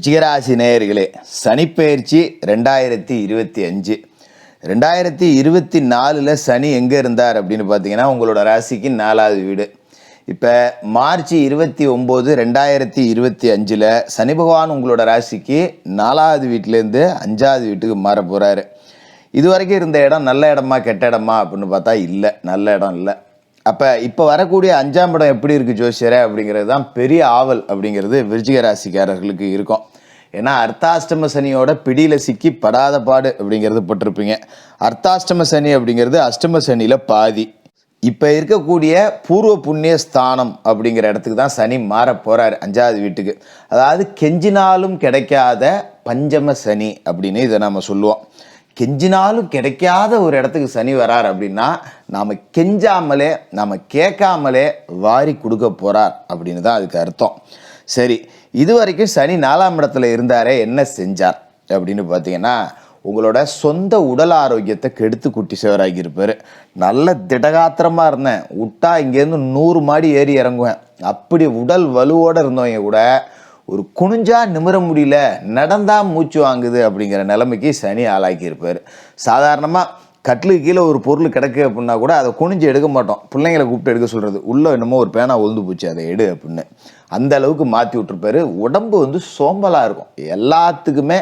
விருச்சிகராசி நேயர்களே சனிப்பெயர்ச்சி ரெண்டாயிரத்தி இருபத்தி அஞ்சு. ரெண்டாயிரத்தி இருபத்தி நாலில் சனி எங்கே இருந்தார் அப்படின்னு பார்த்தீங்கன்னா உங்களோட ராசிக்கு நாலாவது வீடு. இப்போ மார்ச் இருபத்தி ஒம்பது ரெண்டாயிரத்தி இருபத்தி அஞ்சில் சனி பகவான் உங்களோட ராசிக்கு நாலாவது வீட்டிலேருந்து அஞ்சாவது வீட்டுக்கு மாற போகிறாரு இது வரைக்கும் இருந்த இடம் நல்ல இடமா கெட்ட இடமா அப்படின்னு பார்த்தா இல்லை நல்ல இடம் இல்லை. அப்போ இப்போ வரக்கூடிய அஞ்சாம் இடம் எப்படி இருக்குது ஜோசியரே அப்படிங்கிறது தான் பெரிய ஆவல் அப்படிங்கிறது விருச்சிக ராசிக்காரர்களுக்கு இருக்கும். ஏன்னா அர்த்தாஷ்டம சனியோட பிடியில் சிக்கி படாத பாடு அப்படிங்கிறது போட்டிருப்பீங்க. அர்த்தாஷ்டம சனி அப்படிங்கிறது அஷ்டம சனியில் பாதி. இப்போ இருக்கக்கூடிய பூர்வ புண்ணிய ஸ்தானம் அப்படிங்கிற இடத்துக்கு தான் சனி மாற போகிறாரு அஞ்சாவது வீட்டுக்கு. அதாவது கெஞ்சினாலும் கிடைக்காத பஞ்சம சனி அப்படின்னு இதை நம்ம சொல்லுவோம். கெஞ்சினாலும் கிடைக்காத ஒரு இடத்துக்கு சனி வரார் அப்படின்னா நாம் கெஞ்சாமலே நாம் கேட்காமலே வாரி கொடுக்க போகிறார் அப்படின்னு தான் அதுக்கு அர்த்தம். சரி இது வரைக்கும் சனி நாலாம் இடத்துல இருந்தாரே என்ன செஞ்சார் அப்படின்னு பார்த்தீங்கன்னா உங்களோட சொந்த உடல் ஆரோக்கியத்தை கெடுத்து குட்டி சேவராகி இருப்பார். நல்ல திடகாத்திரமாக இருந்தேன். விட்டா இங்கேருந்து நூறு மாடி ஏறி இறங்குவேன். அப்படி உடல் வலுவோடு இருந்தவங்க கூட ஒரு குனிஞ்சா நிமிர முடியல நடந்தா மூச்சு வாங்குது அப்படிங்கிற நிலைமைக்கு சனி ஆளாக்கியிருப்பார். சாதாரணமாக கட்டிலுக்கு கீழே ஒரு பொருள் கிடக்கு அப்படின்னா கூட அதை குனிஞ்சு எடுக்க மாட்டோம். பிள்ளைங்களை கூப்பிட்டு எடுக்க சொல்கிறது உள்ளே என்னமோ ஒரு பேனா உழுந்து போச்சு அதை எடு அப்படின்னு. அந்த அளவுக்கு மாற்றி விட்டுருப்பாரு. உடம்பு வந்து சோம்பலாக இருக்கும். எல்லாத்துக்குமே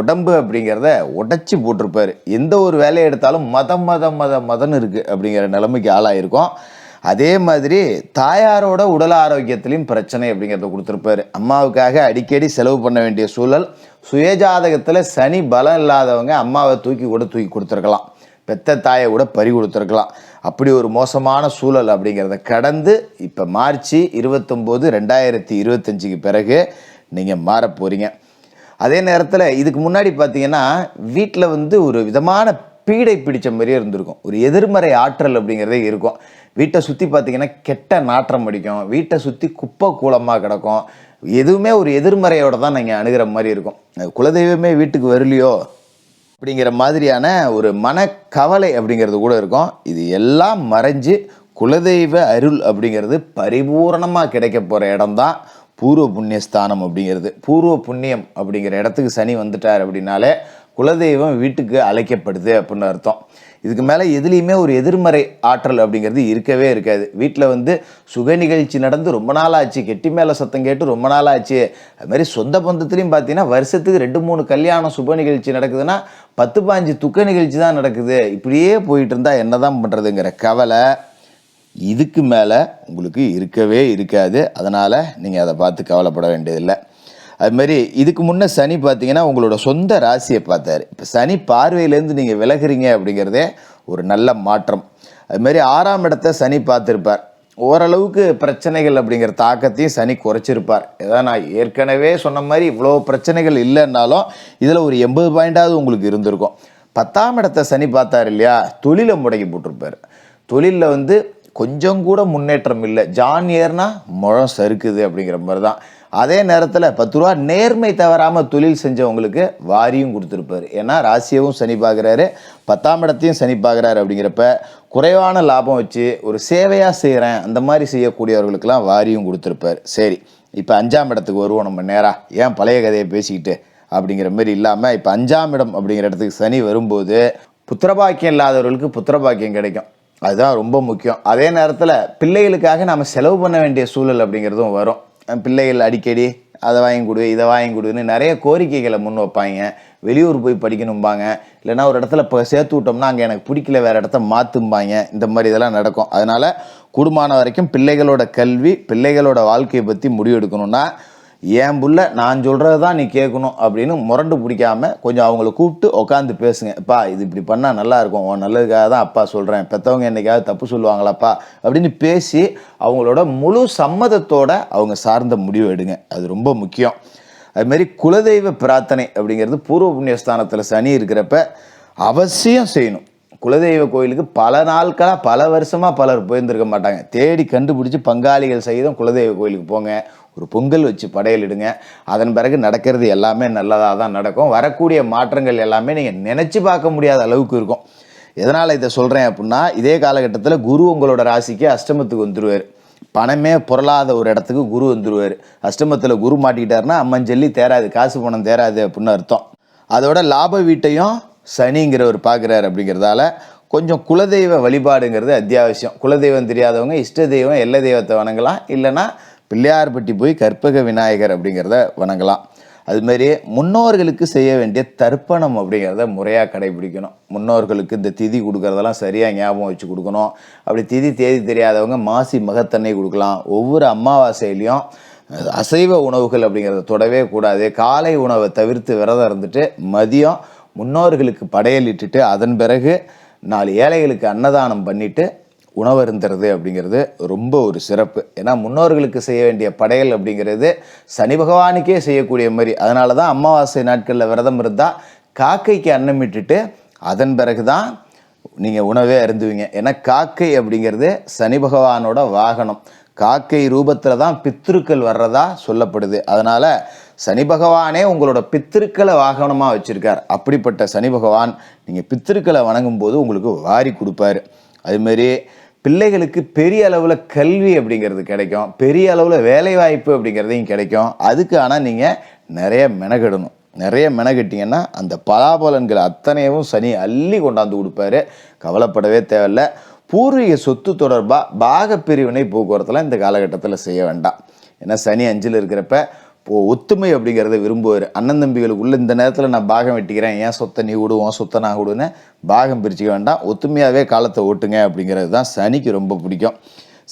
உடம்பு அப்படிங்கிறத உடச்சி போட்டிருப்பாரு. எந்த ஒரு வேலையை எடுத்தாலும் மதம் மதம் மதம் மதம்னு இருக்குது அப்படிங்கிற நிலைமைக்கு ஆளாயிருக்கும். அதே மாதிரி தாயாரோட உடல் ஆரோக்கியத்திலையும் பிரச்சனை அப்படிங்கிறத கொடுத்துருப்பாரு. அம்மாவுக்காக அடிக்கடி செலவு பண்ண வேண்டிய சூழல். சுயஜாதகத்தில் சனி பலம் இல்லாதவங்க அம்மாவை தூக்கி கூட தூக்கி கொடுத்துருக்கலாம். பெத்த தாயை கூட பறி கொடுத்துருக்கலாம். அப்படி ஒரு மோசமான சூழல் அப்படிங்கிறத கடந்து இப்போ மார்ச் இருபத்தொம்போது ரெண்டாயிரத்தி இருபத்தஞ்சுக்கு பிறகு நீங்கள் மாற போகிறீங்க அதே நேரத்தில் இதுக்கு முன்னாடி பார்த்தீங்கன்னா வீட்டில் வந்து ஒரு விதமான பீடை பிடிச்ச மாதிரியே இருந்திருக்கும். ஒரு எதிர்மறை ஆற்றல் அப்படிங்கிறதே இருக்கும். வீட்டை சுற்றி பார்த்தீங்கன்னா கெட்ட நாற்றம் அடிக்கும். வீட்டை சுற்றி குப்பை கூலமாக கிடக்கும். எதுவுமே ஒரு எதிர்மறையோட தான் நீங்கள் அணுகிற மாதிரி இருக்கும். குலதெய்வமே வீட்டுக்கு வரலையோ அப்படிங்கிற மாதிரியான ஒரு மனக்கவலை அப்படிங்கிறது கூட இருக்கும். இது எல்லாம் மறைஞ்சு குலதெய்வ அருள் அப்படிங்கிறது பரிபூரணமாக கிடைக்க போகிற இடம்தான் பூர்வ புண்ணிய ஸ்தானம் அப்படிங்கிறது. பூர்வ புண்ணியம் அப்படிங்கிற இடத்துக்கு சனி வந்துட்டார் அப்படின்னாலே குலதெய்வம் வீட்டுக்கு அழைக்கப்படுது அப்படின்னு அர்த்தம். இதுக்கு மேலே எதுலேயுமே ஒரு எதிர்மறை ஆற்றல் அப்படிங்கிறது இருக்கவே இருக்காது. வீட்டில் வந்து சுக நிகழ்ச்சி நடந்து ரொம்ப நாள் ஆச்சு கெட்டி மேலே சத்தம் கேட்டு ரொம்ப நாள் ஆச்சு அதுமாதிரி சொந்த பந்தத்துலேயும் பார்த்தீங்கன்னா வருஷத்துக்கு ரெண்டு மூணு கல்யாணம் சுப நிகழ்ச்சி நடக்குதுன்னா பத்து பாஞ்சு துக்க நிகழ்ச்சி தான் நடக்குது. இப்படியே போயிட்டு இருந்தால் என்ன தான் பண்ணுறதுங்கிற கவலை இதுக்கு மேலே உங்களுக்கு இருக்கவே இருக்காது. அதனால் நீங்கள் அதை பார்த்து கவலைப்பட வேண்டியதில்லை. அதுமாரி இதுக்கு முன்னே சனி பார்த்தீங்கன்னா உங்களோட சொந்த ராசியை பார்த்தாரு. இப்போ சனி பார்வையிலேருந்து நீங்கள் விலகுறீங்க அப்படிங்கிறதே ஒரு நல்ல மாற்றம். அதுமாரி ஆறாம் இடத்த சனி பார்த்துருப்பார். ஓரளவுக்கு பிரச்சனைகள் அப்படிங்கிற தாக்கத்தையும் சனி குறைச்சிருப்பார். ஏதாவது நான் ஏற்கனவே சொன்ன மாதிரி இவ்வளோ பிரச்சனைகள் இல்லைன்னாலும் இதில் ஒரு எண்பது பாயிண்டாவது உங்களுக்கு இருந்திருக்கும். பத்தாம் இடத்த சனி பார்த்தார் இல்லையா? தொழிலை முடக்கி போட்டிருப்பார். தொழிலில் வந்து கொஞ்சம் கூட முன்னேற்றம் இல்லை. ஜான் ஏர்னா முழம் சறுக்குது அப்படிங்கிற மாதிரி தான் அதே நேரத்தில் பத்து ரூபா நேர்மை தவறாமல் தொழில் செஞ்சவங்களுக்கு வாரியும் கொடுத்துருப்பாரு. ஏன்னா ராசியவும் சனி பார்க்குறாரு. பத்தாம் இடத்தையும் சனி பார்க்குறாரு அப்படிங்கிறப்ப குறைவான லாபம் வச்சு ஒரு சேவையாக செய்கிறேன் அந்த மாதிரி செய்யக்கூடியவர்களுக்கெல்லாம் வாரியும் கொடுத்துருப்பாரு. சரி இப்போ அஞ்சாம் இடத்துக்கு வருவோம் நம்ம நேராக ஏன் பழைய கதையை பேசிக்கிட்டு அப்படிங்கிற மாதிரி இல்லாமல் இப்போ அஞ்சாம் இடம் அப்படிங்கிற இடத்துக்கு சனி வரும்போது புத்திரபாக்கியம் இல்லாதவர்களுக்கு புத்திரபாக்கியம் கிடைக்கும். அதுதான் ரொம்ப முக்கியம். அதே நேரத்தில் பிள்ளைகளுக்காக நம்ம செலவு பண்ண வேண்டிய சூழல் அப்படிங்கிறதும் வரும். பிள்ளைகள் அடிக்கடி அதை வாங்கி கொடு இதை வாங்கி கொடுன்னு நிறைய கோரிக்கைகளை முன் வைப்பாங்க. வெளியூர் போய் படிக்கணும்பாங்க. இல்லைன்னா ஒரு இடத்துல இப்போ சேர்த்து விட்டோம்னா அங்கே எனக்கு பிடிக்கல வேறு இடத்த மாற்றும்பாங்க இந்த மாதிரி இதெல்லாம் நடக்கும். அதனால் கூடுமான வரைக்கும் பிள்ளைகளோட கல்வி பிள்ளைகளோட வாழ்க்கையை பற்றி முடிவெடுக்கணும்னா என் புள்ள நான் சொல்கிறது தான் நீ கேட்கணும் அப்படின்னு முரண்டு பிடிக்காம கொஞ்சம் அவங்கள கூப்பிட்டு உட்காந்து பேசுங்க. அப்பா இது இப்படி பண்ணால் நல்லா இருக்கும். உன் நல்லதுக்காக தான் அப்பா சொல்கிறேன் பெற்றவங்க என்னைக்காவது தப்பு சொல்லுவாங்களாப்பா? அப்படின்னு பேசி அவங்களோட முழு சம்மதத்தோடு அவங்க சார்ந்த முடிவு எடுங்க. அது ரொம்ப முக்கியம். அதுமாரி குலதெய்வ பிரார்த்தனை அப்படிங்கிறது பூர்வ புண்ணியஸ்தானத்தில் சனி இருக்கிறப்ப அவசியம் செய்யணும். குலதெய்வ கோயிலுக்கு பல நாட்களாக பல வருஷமாக பலர் போயிருந்திருக்க மாட்டாங்க. தேடி கண்டுபிடிச்சி பங்காளிகள் சகிதம் குலதெய்வ கோயிலுக்கு போங்க. ஒரு பொங்கல் வச்சு படையலிடுங்க அதன் பிறகு நடக்கிறது எல்லாமே நல்லதாக தான் நடக்கும். வரக்கூடிய மாற்றங்கள் எல்லாமே நீங்கள் நினச்சி பார்க்க முடியாத அளவுக்கு இருக்கும். எதனால் இதை சொல்கிறேன் அப்படின்னா இதே காலகட்டத்தில் குரு உங்களோட ராசிக்கு அஷ்டமத்துக்கு வந்துடுவார் பணமே புரளாத ஒரு இடத்துக்கு குரு வந்துடுவார் அஷ்டமத்தில் குரு மாட்டிக்கிட்டாருன்னா அம்மன் சொல்லி தேராது காசு பணம் தேராது அப்படின்னு அர்த்தம். அதோட லாப வீட்டையும் சனிங்கிறவர் பார்க்குறாரு அப்படிங்கிறதால கொஞ்சம் குலதெய்வ வழிபாடுங்கிறது அத்தியாவசியம். குலதெய்வம் தெரியாதவங்க இஷ்ட தெய்வம் எல்லை தெய்வத்தை வணங்கலாம். இல்லைன்னா பிள்ளையார்பட்டி போய் கற்பக விநாயகர் அப்படிங்கிறத வணங்கலாம். அதுமாரி முன்னோர்களுக்கு செய்ய வேண்டிய தர்ப்பணம் அப்படிங்கிறத முறையாக கடைபிடிக்கணும். முன்னோர்களுக்கு இந்த திதி கொடுக்கறதெல்லாம் சரியாக ஞாபகம் வச்சு கொடுக்கணும். அப்படி திதி தேதி தெரியாதவங்க மாசி மகத்தன்னை கொடுக்கலாம். ஒவ்வொரு அமாவாசையிலையும் அசைவ உணவுகள் அப்படிங்கிறத தொடவே கூடாது. காலை உணவை தவிர்த்து விரதம் இருந்துட்டு மதியம் முன்னோர்களுக்கு படையலிட்டுட்டு அதன் பிறகு நாலு ஏழைகளுக்கு அன்னதானம் பண்ணிட்டு உணவருந்துறது அப்படிங்கிறது ரொம்ப ஒரு சிறப்பு. ஏன்னா முன்னோர்களுக்கு செய்ய வேண்டிய படையல் அப்படிங்கிறது சனி பகவானுக்கே செய்யக்கூடிய மாதிரி. அதனால தான் அமாவாசை நாட்களில் விரதம் இருந்தால் காக்கைக்கு அன்னமிட்டுட்டு அதன் பிறகு தான் நீங்கள் உணவே அருந்துவீங்க. ஏன்னா காக்கை அப்படிங்கிறது சனி பகவானோட வாகனம். காக்கை ரூபத்தில் தான் பித்திருக்கள் வர்றதா சொல்லப்படுது. அதனால் சனி பகவானே உங்களோட பித்திருக்களை வாகனமாக வச்சுருக்கார். அப்படிப்பட்ட சனி பகவான் நீங்கள் பித்திருக்களை வணங்கும் போது உங்களுக்கு வாரி கொடுப்பாரு. அதுமாரி பிள்ளைகளுக்கு பெரிய அளவில் கல்வி அப்படிங்கிறது கிடைக்கும். பெரிய அளவில் வேலைவாய்ப்பு அப்படிங்கிறதையும் கிடைக்கும். அதுக்கு ஆனால் நீங்கள் நிறைய மெனகெடணும். நிறைய மெனகெட்டிங்கன்னா அந்த பலாபலன்கள் அத்தனையும் சனி அள்ளி கொண்டாந்து கொடுப்பாரு. கவலைப்படவே தேவையில்ல. பூர்வீக சொத்து தொடர்பாக பாகப்பிரிவினை போக்குவரத்துலாம் இந்த காலகட்டத்தில் செய்ய வேண்டாம். ஏன்னா சனி அஞ்சில் இருக்கிறப்ப ஒத்துமை அப்படிங்கிறத விரும்புவார். அண்ணன் தம்பிகளுக்குள்ள இந்த நேரத்தில் நான் பாகம் வெட்டிக்கிறேன். ஏன் சொத்தை நீ விடுவோம் சொத்தை நான் விடுன்னு பாகம் பிரிச்சுக்க வேண்டாம். ஒத்துமையாகவே காலத்தை ஓட்டுங்க அப்படிங்கிறது தான் சனிக்கு ரொம்ப பிடிக்கும்.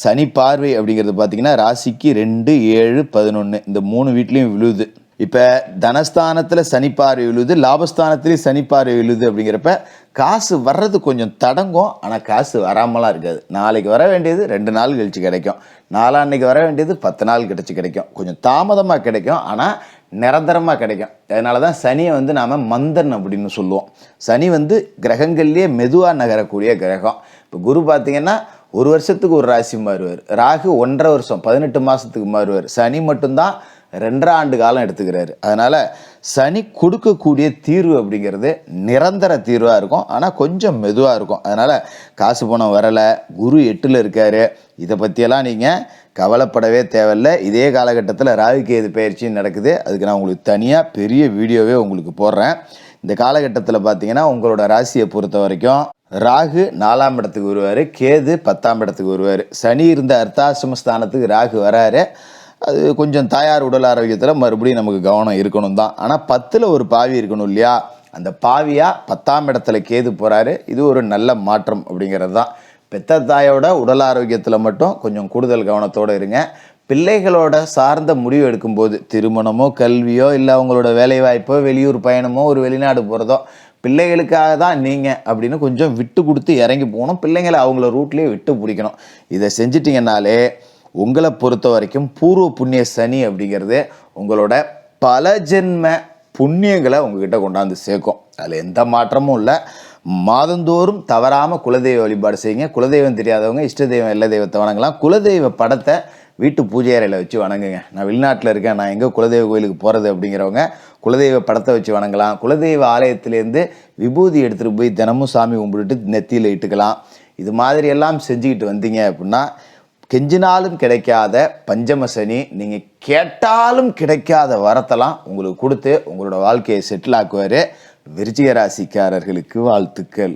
சனி பார்வை அப்படிங்கிறது பார்த்தீங்கன்னா ராசிக்கு ரெண்டு ஏழு பதினொன்று இந்த மூணு வீட்லேயும் விழுது. இப்போ தனஸ்தானத்தில் சனி பார்வை விழுது லாபஸ்தானத்துலேயும் சனி விழுது அப்படிங்கிறப்ப காசு வர்றது கொஞ்சம் தடங்கும். ஆனால் காசு வராமலாம் இருக்காது. நாளைக்கு வர வேண்டியது ரெண்டு நாள் கழிச்சு கிடைக்கும். நாளான்னைக்கு வர வேண்டியது பத்து நாள் கிடச்சி கிடைக்கும். கொஞ்சம் தாமதமாக கிடைக்கும். ஆனால் நிரந்தரமாக கிடைக்கும். அதனால தான் சனியை வந்து நாம் மந்தன் அப்படின்னு சொல்லுவோம். சனி வந்து கிரகங்கள்லேயே மெதுவாக நகரக்கூடிய கிரகம். இப்போ குரு பார்த்தீங்கன்னா ஒரு வருஷத்துக்கு ஒரு ராசி மாறுவார். ராகு ஒன்றரை வருஷம் பதினெட்டு மாதத்துக்கு மாறுவார். சனி மட்டும்தான் ரெண்டரை ஆண்டு காலம் எடுத்துக்கிறாரு. அதனால் சனி கொடுக்கக்கூடிய தீர்வு அப்படிங்கிறது நிரந்தர தீர்வாக இருக்கும். ஆனால் கொஞ்சம் மெதுவாக இருக்கும். அதனால் காசு பணம் வரலை குரு எட்டில் இருக்கார். இதை பற்றியெல்லாம் நீங்கள் கவலைப்படவே தேவையில்ல. இதே காலகட்டத்தில் ராகுகேது பயிற்சி நடக்குது. அதுக்கு நான் உங்களுக்கு தனியாக பெரிய வீடியோவே உங்களுக்கு போடுறேன். இந்த காலகட்டத்தில் பார்த்தீங்கன்னா உங்களோட ராசியை பொறுத்த வரைக்கும் ராகு நாலாம் இடத்துக்கு வருவார் கேது பத்தாம் இடத்துக்கு வருவார். சனி இருந்த அர்த்தாசிரம ஸ்தானத்துக்கு ராகு வராரு. அது கொஞ்சம் தாயார் உடல் ஆரோக்கியத்தில் மறுபடியும் நமக்கு கவனம் இருக்கணும் தான். ஆனால் பத்தில் ஒரு பாவி இருக்கணும் இல்லையா? அந்த பாவியாக பத்தாம் இடத்துல கேது போகிறாரு இது ஒரு நல்ல மாற்றம் அப்படிங்கிறது தான். பெத்த தாயோட உடல் ஆரோக்கியத்தில் மட்டும் கொஞ்சம் கூடுதல் கவனத்தோடு இருங்க. பிள்ளைகளோட சார்ந்த முடிவு எடுக்கும்போது திருமணமோ கல்வியோ இல்லை அவங்களோட வேலைவாய்ப்போ வெளியூர் பயணமோ ஒரு வெளிநாடு போகிறதோ பிள்ளைகளுக்காக தான் நீங்கள் அப்படின்னு கொஞ்சம் விட்டு கொடுத்து இறங்கி போகணும். பிள்ளைங்களை அவங்கள ரூட்லேயே விட்டு பிடிக்கணும். இதை செஞ்சிட்டிங்கனாலே உங்களை பொறுத்த வரைக்கும் பூர்வ புண்ணிய சனி அப்படிங்கிறது உங்களோட பல ஜென்ம புண்ணியங்களை உங்ககிட்ட கொண்டாந்து சேர்க்கும். அதில் எந்த மாற்றமும் இல்லை. மாதந்தோறும் தவறாமல் குலதெய்வ வழிபாடு செய்யுங்க. குலதெய்வம் தெரியாதவங்க இஷ்ட தெய்வம் எல்ல தெய்வத்தை வணங்கலாம். குலதெய்வ படத்தை வீட்டு பூஜை அறையில் வச்சு வணங்குங்க. நான் வெளிநாட்டில் இருக்கேன். நான் எங்கே குலதெய்வ கோயிலுக்கு போகிறது அப்படிங்கிறவங்க குலதெய்வ படத்தை வச்சு வணங்கலாம். குலதெய்வ ஆலயத்திலேருந்து விபூதி எடுத்துகிட்டு போய் தினமும் சாமி கும்பிட்டுட்டு நெத்தியில் இட்டுக்கலாம். இது மாதிரி எல்லாம் செஞ்சுக்கிட்டு வந்தீங்க அப்படின்னா கெஞ்சினாலும் கிடைக்காத பஞ்சம சனி நீங்கள் கேட்டாலும் கிடைக்காத வரத்தெல்லாம் உங்களுக்கு கொடுத்து உங்களோட வாழ்க்கையை செட்டில் ஆக்குவார். விருச்சிக ராசிக்காரர்களுக்கு வாழ்த்துக்கள்.